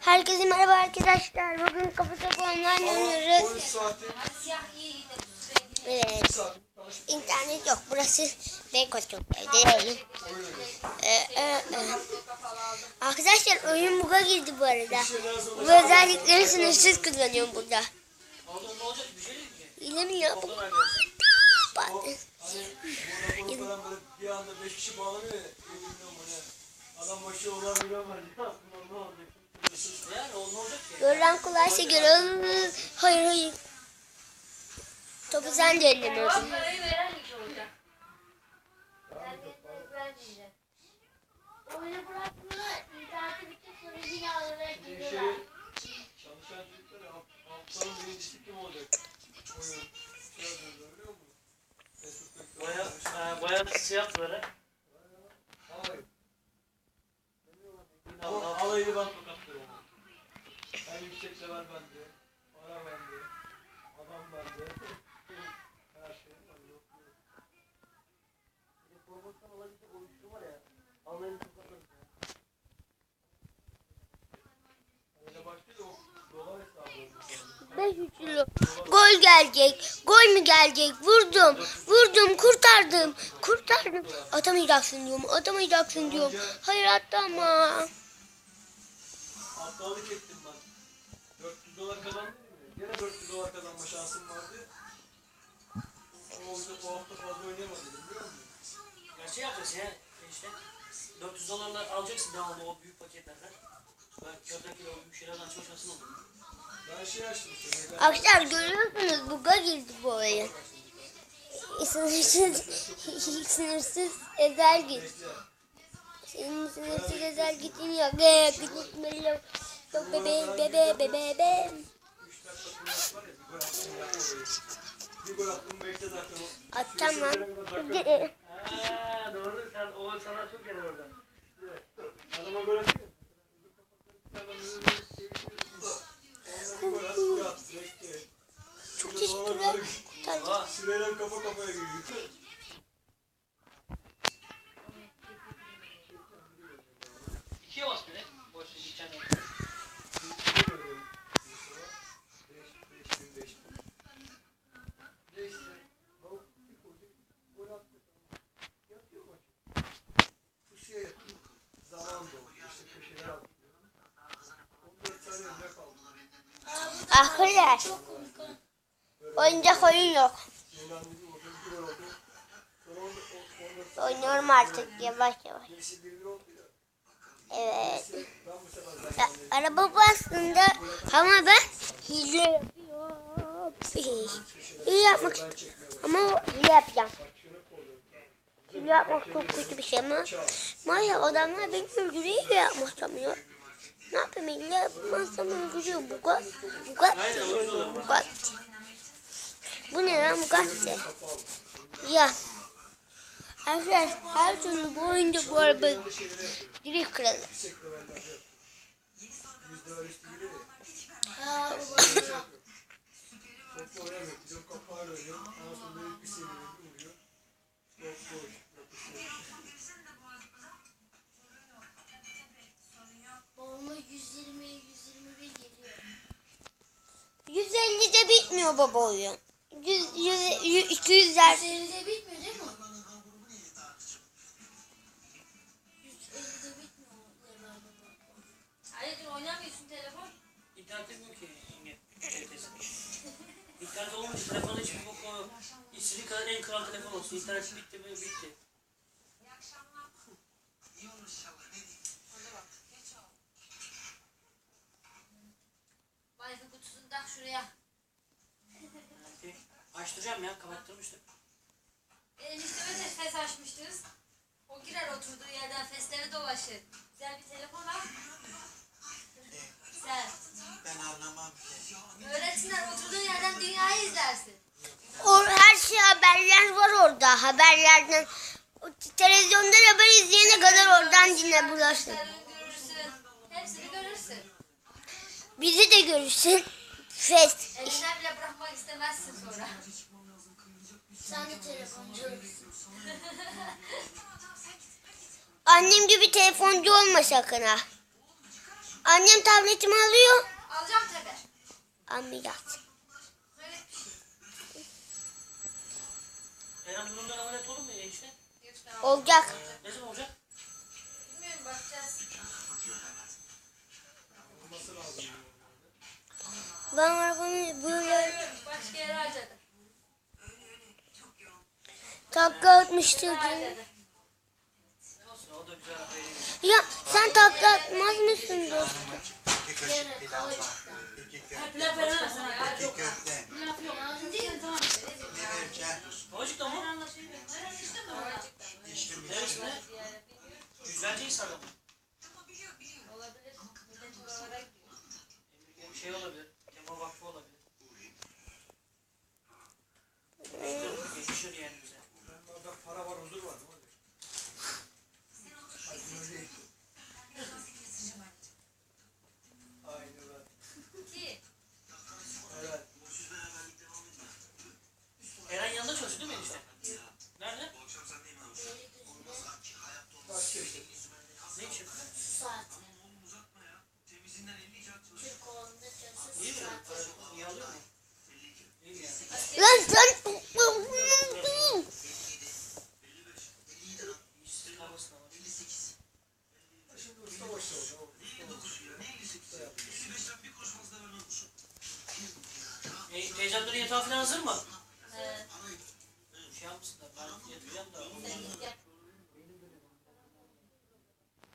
Herkese merhaba arkadaşlar. Bugün kapı kapı online oynuyoruz. 13 saati, Evet. İnternet yok. Burası Beykoz çok değil. Ee, e, e. Arkadaşlar oyun buga girdi bu arada. Bu özellikleri sınırsız kullanıyorum burada. Yine mi ya? Bu- falan böyle bir anda 5 kişi bağlanıyor ya. Adam başı olan bilen var. Ya bunlar ne olacak? Gören kolaysa göre. Hayır hayır. Topu sen de ellemiyordun. Parayı veren kişi olacak. Ben de vermeyeceğim. Oyunu En yüksek level bende. Para bende. Adam bende. Her şey yok. Bir de promosyon olabilecek oyuncu var ya. Tokatlarız ya. Öyle başlıyor da o dolar hesabı oldu. 5 üçlü. Gol gelecek. Gol mü gelecek? Vurdum. Vurdum. Kurtardım. Kurtardım. Atamayacaksın diyorum. Atamayacaksın diyorum. Hayır ben. 400 dolar kazandım? Gene 400 dolar kazanma şansım vardı. O oldu bu hafta fazla oynayamadım biliyor musun? Ya şey yapacağız ya işte. 400 dolarlar alacaksın devamlı o büyük paketlerden. Ben kördeki o büyük şeylerden çok şansın olur. Ben şey açtım Arkadaşlar görüyorsunuz buga girdi bu oyun. Sınırsız, sınırsız özel git. Senin sınırsız özel gitin yok. Gitmeli yok. Yok bebe bebe bebe bebe. Atacağım lan. Doğru sen o sana çok yarar orada. Adama bekle. Çok teşekkürler. Kurtardım. Kafa kafaya giriyor. Oyun yok. Oynuyorum artık yavaş yavaş. Evet. Ya, araba bastığında ama ben hile yapıyorum. Hile yapmak ama hile yapacağım. Hile yapmak çok kötü bir şey ama Maya adamlar beni öldürüyor hile yapmasam Ne yapayım hile yapmazsam öldürüyor. Bugat, Bugatti oynuyor Bugatti. Bu ne lan Bugatti? Ya. Arkadaşlar her türlü bu oyunda bu araba direkt kralı. Babama 120 121 geliyor. 150'de bitmiyor baba oyun. 100, 100, 100, 200'ler. 150'de bitmiyor değil mi? 150'de bitmiyor. Hayırdır oynamıyorsun telefon? İnternet yok ki. İnternet olmamış telefonu o. İstediği kadar en kral telefon olsun. İnternet bitti mi bitti. Wi-Fi kutusunu tak şuraya. Açtıracağım ya kapattırmıştım. Enişteme de fes açmıştınız. O girer oturduğu yerden fesleri dolaşır. Güzel bir telefon al. Güzel. Ben anlamam ki. Öğretsinler oturduğun yerden dünyayı izlersin. O her şey haberler var orada. Haberlerden o televizyonda haber izleyene kadar oradan dinle görürsün. Hepsini görürsün. Bizi de görürsün. Fest. Elinden bile bırakmak istemezsin sonra. Sen de telefoncu Annem gibi telefoncu olma sakın ha. Annem tabletimi alıyor. Alacağım tabii. Almayacağız. Böyle Eren bundan ameliyat olur mu. Olacak. Ne zaman olacak? Bilmiyorum bakacağız. Olması lazım. Ben arabanı böyle Başka yere harcadı. takla haberi. Ya sen takla atmaz mısın dostum? İki kaşık pilav var. İki köfte. Pilav veremez sana ya. İki köfte. Laf yok. Değil tamam. Verirken Babacık da mı? içtim içtim. Neresinde? Güzelce hisarlı mı? Olabilir. Millet oralara gidiyor. Bir şey olabilir. Kemal Vakfı olabilir. Geçişir yani bize. Onlarda para var, huzur var. Ne olacak? Aklına değil. Aynen öyle. Ki Evet. Eren yanında çalışıyor değil mi enişte? Nerede? Başka işte. Ne için? Saat. Türk çalışıyor. İyi mi? Para iyi alıyor mu? İyi mi yani? Lan sen... İşsiz kalmasın ama. Şimdi usta başı olacak. o usta Usta yapıyor. E, teyzemlerin yatağı falan hazır mı? Evet. Şey yapmışsınlar. Ben yatacağım da. Sen git yap.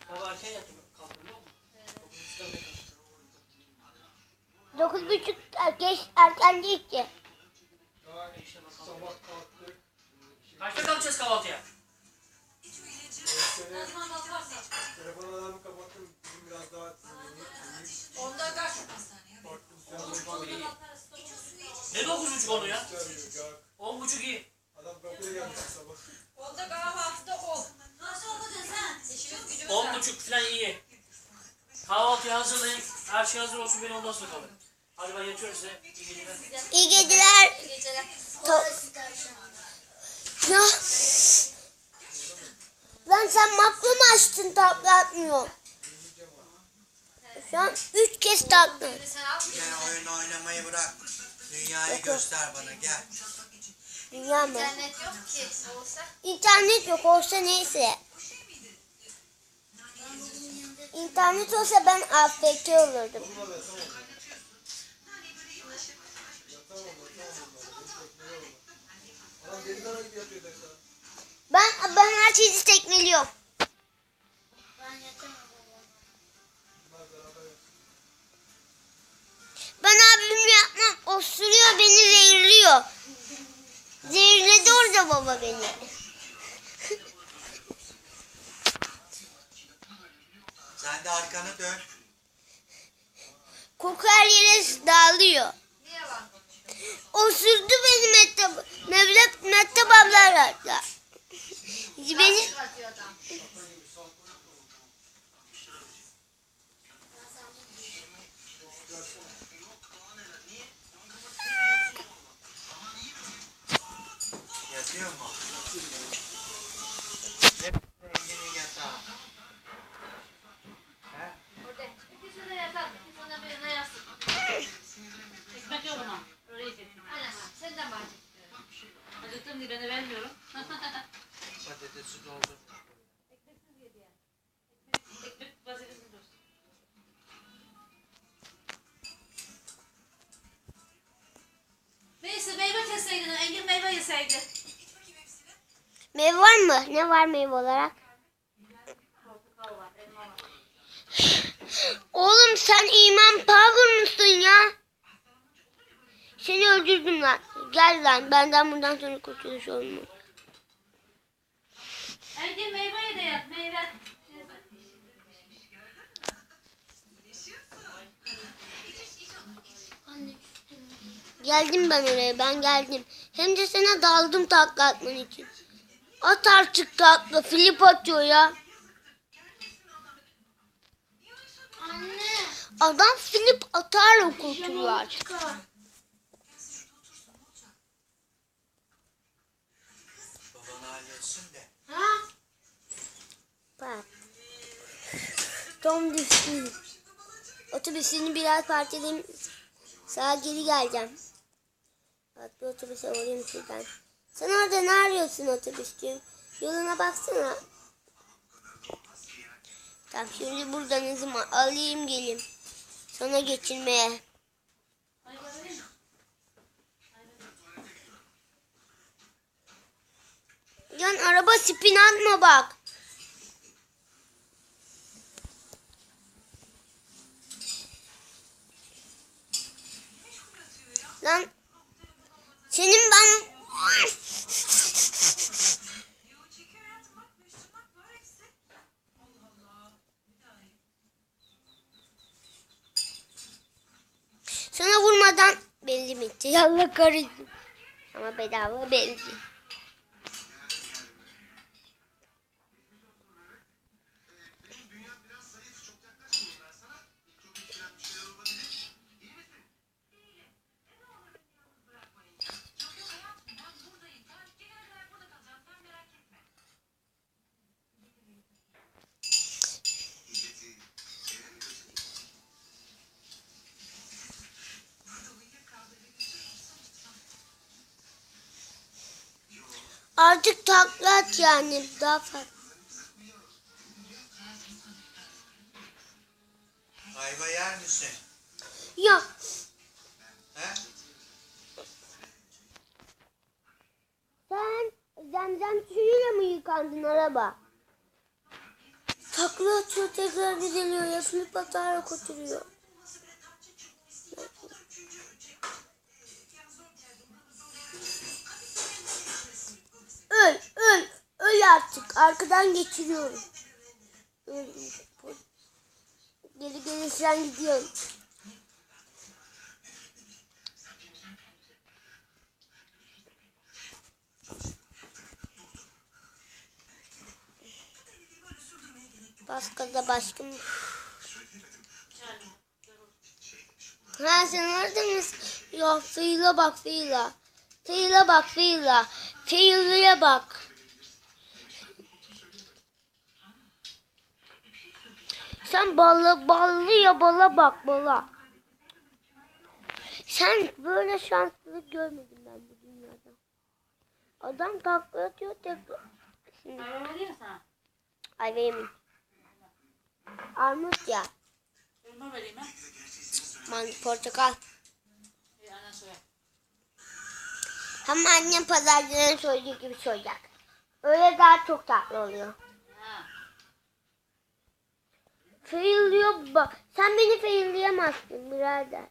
Sabah erken yattım. Kalktım yok mu? Dokuz buçukta bile kalktım. Dokuz buçuk geç erken değil ki. Kaçta kalkacağız kahvaltıya? Telefon alarmı kapattım. Bugün biraz daha dinleneyim. Onda kaç? Baktım sen de İyi. Ne dokuz buçuk onu ya? On buçuk iyi. adam kapıya gelmiş sabah. Onda kahvaltıda ol. Nasıl olacaksın sen? İşimiz gücümüz On buçuk falan iyi. Kahvaltıyı hazırlayın. Her şey hazır olsun beni ondan sonra kalın. Ben yatıyorum size. İyi geceler. İyi geceler. İyi geceler. To- ya. Lan sen makro mu açtın takla atmıyor? Şu an üç kez al. Gel oyun oynamayı bırak. Dünyayı göster bana gel. Dünya mı? İnternet yok ki. Olsa. İnternet yok olsa neyse. İnternet olsa ben AFK olurdum. Ben ben her şeyi tekmeliyorum. Ben abimle yapmam. O sürüyor beni zehirliyor. Zehirledi orada baba beni. Sen de arkanı dön. Koku her yere dağılıyor. Niye var? O sürdü beni Mehtap. Mevlep Mehtap ablayla. Beni Çıkartıyor Engin meyve var mı? Ne var meyve olarak? Oğlum sen iman power mısın ya? Seni öldürdüm lan. Gel lan benden bundan sonra kurtuluş olmaz. Engin meyve de yat. Meyve. Geldim ben oraya ben geldim. Hem de sana daldım takla atman için. At artık takla flip atıyor ya. Anne. Adam flip atarla kurtuluyor? Bak. Tom düştü. Otobüsünü biraz parçalayayım. Sağa geri geleceğim. Bak bir otobüse uğrayayım şuradan. Sen orada ne arıyorsun otobüsçüğüm? Yoluna baksana. Tamam şimdi buradan hızımı alayım geleyim. Sonra geçirmeye. Yan araba spin atma bak. Lan senin ben sana vurmadan belli bitti. Yallah karıştım. Ama bedava belli. Artık takla at yani daha fazla. Ayva yer misin? Ya He? sen zemzem suyuyla mı yıkandın araba? Takla atıyor tekrar düzeliyor ya flip atarak oturuyor. Arkadan geçiriyorum. Geri gelirsen gidiyorum. Başka da başka mı? Ha sen orada mısın? Yok fiila bak fiila. Fiila bak fiila. Fiil'e bak. Sen ballı ballı ya bala bak bala. Sen böyle şanslılık görmedim ben bu dünyada. Adam takla atıyor tekrar. Şimdi ay benim. Armut ya. Man, portakal. Hem annem pazarcının soyduğu gibi soyacak. Öyle daha çok tatlı oluyor. Ha. Failliyor bak. Sen beni failleyemezsin birader.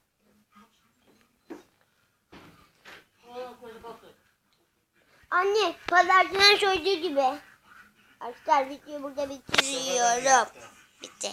Anne pazarcının soyduğu gibi. Arkadaşlar videoyu burada bitiriyorum. Bitti.